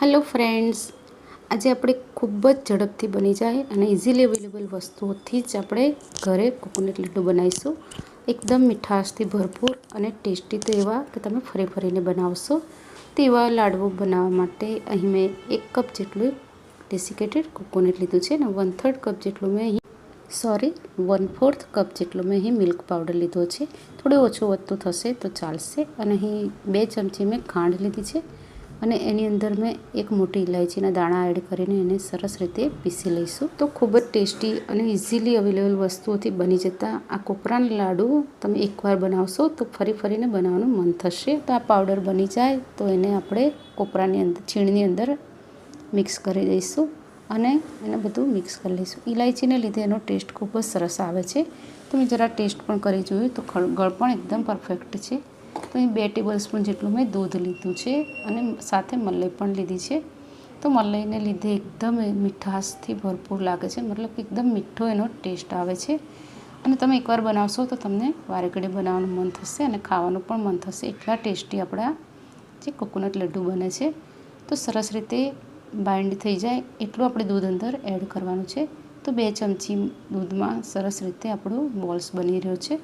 Hello friends આજે આપણે ખૂબ જ ઝડપથી બની જાય અને ઇઝીલી અવેલેબલ વસ્તુઓથી જ આપણે ઘરે કોકોનટ લડ્ડુ બનાવીશું. એકદમ મીઠાશથી ભરપૂર અને ટેસ્ટી તો એવા કે તમે ફરી ફરીને બનાવશો. તેવા લાડવો બનાવવા માટે અહીં મેં એક કપ જેટલું ડેસિકેટેડ કોકોનટ લીધું છે અને વન થર્ડ કપ જેટલું મેં અહીં સોરી વન ફોર્થ કપ જેટલો મેં અહીં મિલ્ક પાવડર લીધો છે. થોડો ઓછો વધતું થશે તો ચાલશે. અને અહીં બે ચમચી મેં ખાંડ લીધી છે. અને એની અંદર મેં એક મોટી ઇલાયચીના દાણા એડ કરીને એને સરસ રીતે પીસી લઈશું. તો ખૂબ જ ટેસ્ટી અને ઇઝીલી અવેલેબલ વસ્તુઓથી બની જતા આ કોપરાના લાડુ તમે એકવાર બનાવશો તો ફરી ફરીને બનાવવાનું મન થશે. તો આ પાવડર બની જાય તો એને આપણે કોપરાની અંદર, છીણની અંદર મિક્સ કરી દઈશું અને એને બધું મિક્સ કરી લઈશું. ઇલાયચીને લીધે એનો ટેસ્ટ ખૂબ જ સરસ આવે છે. તમે જરા ટેસ્ટ પણ કરી જોયું તો ગળ પણ એકદમ પરફેક્ટ છે. તો અહીં બે ટેબલ સ્પૂન જેટલું મેં દૂધ લીધું છે અને સાથે મલાઈ પણ લીધી છે. તો મલાઈને લીધે એકદમ મીઠાશથી ભરપૂર લાગે છે, મતલબ કે એકદમ મીઠો એનો ટેસ્ટ આવે છે. અને તમે એકવાર બનાવશો તો તમને વારેકડી બનાવવાનું મન થશે અને ખાવાનું પણ મન થશે. એટલા ટેસ્ટી આપણા જે કોકોનટ લડ્ડુ બને છે. તો સરસ રીતે બાઇન્ડ થઈ જાય એટલું આપણે દૂધ અંદર એડ કરવાનું છે. તો બે ચમચી દૂધમાં સરસ રીતે આપણું બોલ્સ બની રહ્યો છે.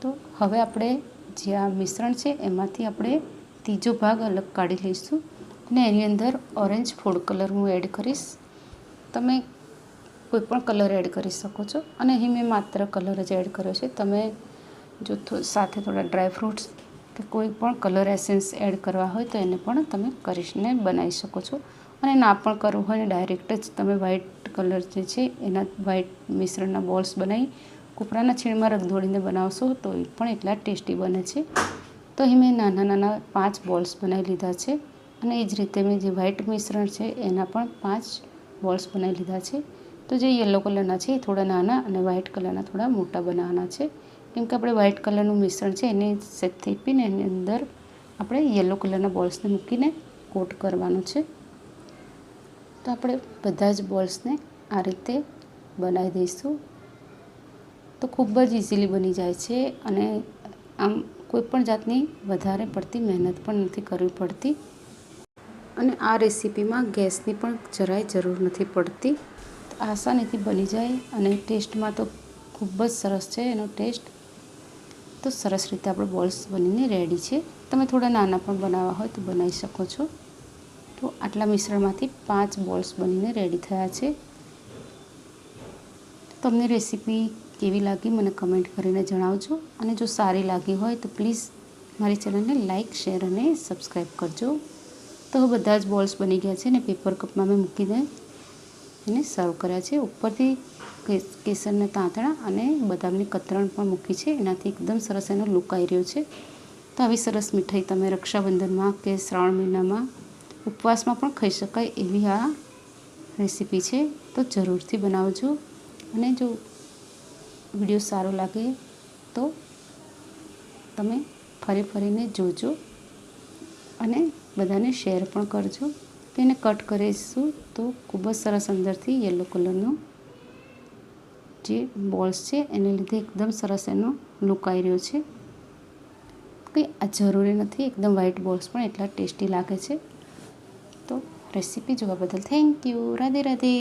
તો હવે આપણે જે આ મિશ્રણ છે, એમાંથી આપણે ત્રીજો ભાગ અલગ કાઢી લઈશું અને એની અંદર ઓરેન્જ ફૂડ કલર હું એડ કરીશ. તમે કોઈપણ કલર એડ કરી શકો છો. અને અહીં મેં માત્ર કલર જ એડ કર્યો છે. તમે જો સાથે થોડા ડ્રાય ફ્રૂટ્સ કે કોઈ પણ કલર એસેન્સ એડ કરવા હોય તો એને પણ તમે કરીને બનાવી શકો છો. અને ના પણ કરવું હોય ને ડાયરેક્ટ જ તમે વ્હાઈટ કલર જે છે, એના વ્હાઈટ મિશ્રણના બોલ્સ બનાવી કૂપરાના છીણમાં રગદોળીને બનાવશો તો એ પણ એટલા ટેસ્ટી બને છે. તો અહીં મેં નાના નાના પાંચ બોલ્સ બનાવી લીધા છે અને એ જ રીતે મેં જે વ્હાઇટ મિશ્રણ છે એના પણ પાંચ બોલ્સ બનાવી લીધા છે. તો જે યલો કલરના છે એ થોડા નાના અને વ્હાઇટ કલરના થોડા મોટા બનાવવાના છે. કેમ કે આપણે વ્હાઇટ કલરનું મિશ્રણ છે એને સેટ થેપીને એની અંદર આપણે યલો કલરના બોલ્સને મૂકીને કોટ કરવાનું છે. તો આપણે બધા જ બોલ્સને આ રીતે બનાવી દઈશું. તો ખૂબ જ ઇઝીલી બની જાય છે અને આમ કોઈપણ જાતની વધારે પડતી મહેનત પણ નથી કરવી પડતી. અને આ રેસીપીમાં ગેસની પણ જરાય જરૂર નથી પડતી. આસાનીથી બની જાય અને ટેસ્ટમાં તો ખૂબ જ સરસ છે એનો ટેસ્ટ. તો સરસ રીતે આપણે બોલ્સ બનીને રેડી છે. તમે થોડા નાના પણ બનાવવા હોય તો બનાવી શકો છો. તો આટલા મિશ્રણમાંથી પાંચ બોલ્સ બનીને રેડી થયા છે. તમને રેસીપી કેવી લાગી મને કમેન્ટ કરીને જણાવજો. અને જો સારી લાગી હોય તો પ્લીઝ મારી ચેનલને લાઇક શેર અને સબસ્ક્રાઈબ કરજો. તો બધા જ બોલ્સ બની ગયા છે ને પેપર કપમાં મેં મૂકી દે. એને સર્વ કર્યા છે. ઉપરથી કેસરના તાંતણા અને બદામની કતરણ પણ મૂકી છે. એનાથી એકદમ સરસ એનો લુક આવી રહ્યો છે. તો આવી સરસ મીઠાઈ તમે રક્ષાબંધનમાં કે શ્રાવણ મહિનામાં ઉપવાસમાં પણ ખાઈ શકાય એવી આ રેસીપી છે. તો જરૂરથી બનાવજો. અને જો વીડિયો સારો લાગે તો તમે ફરી ફરીને જોજો અને બધાને શેર પણ કરજો. તેને કટ કરીશું તો ખૂબ જ સરસ અંદરથી યલો કલરનો જે બોલ્સ છે એને લીધે એકદમ સરસ એનો લુક આવી રહ્યો છે. કંઈ આ જરૂરી નથી, એકદમ વ્હાઈટ બોલ્સ પણ એટલા ટેસ્ટી લાગે છે. તો રેસીપી જોવા બદલ થેન્ક યુ રાધે રાધે.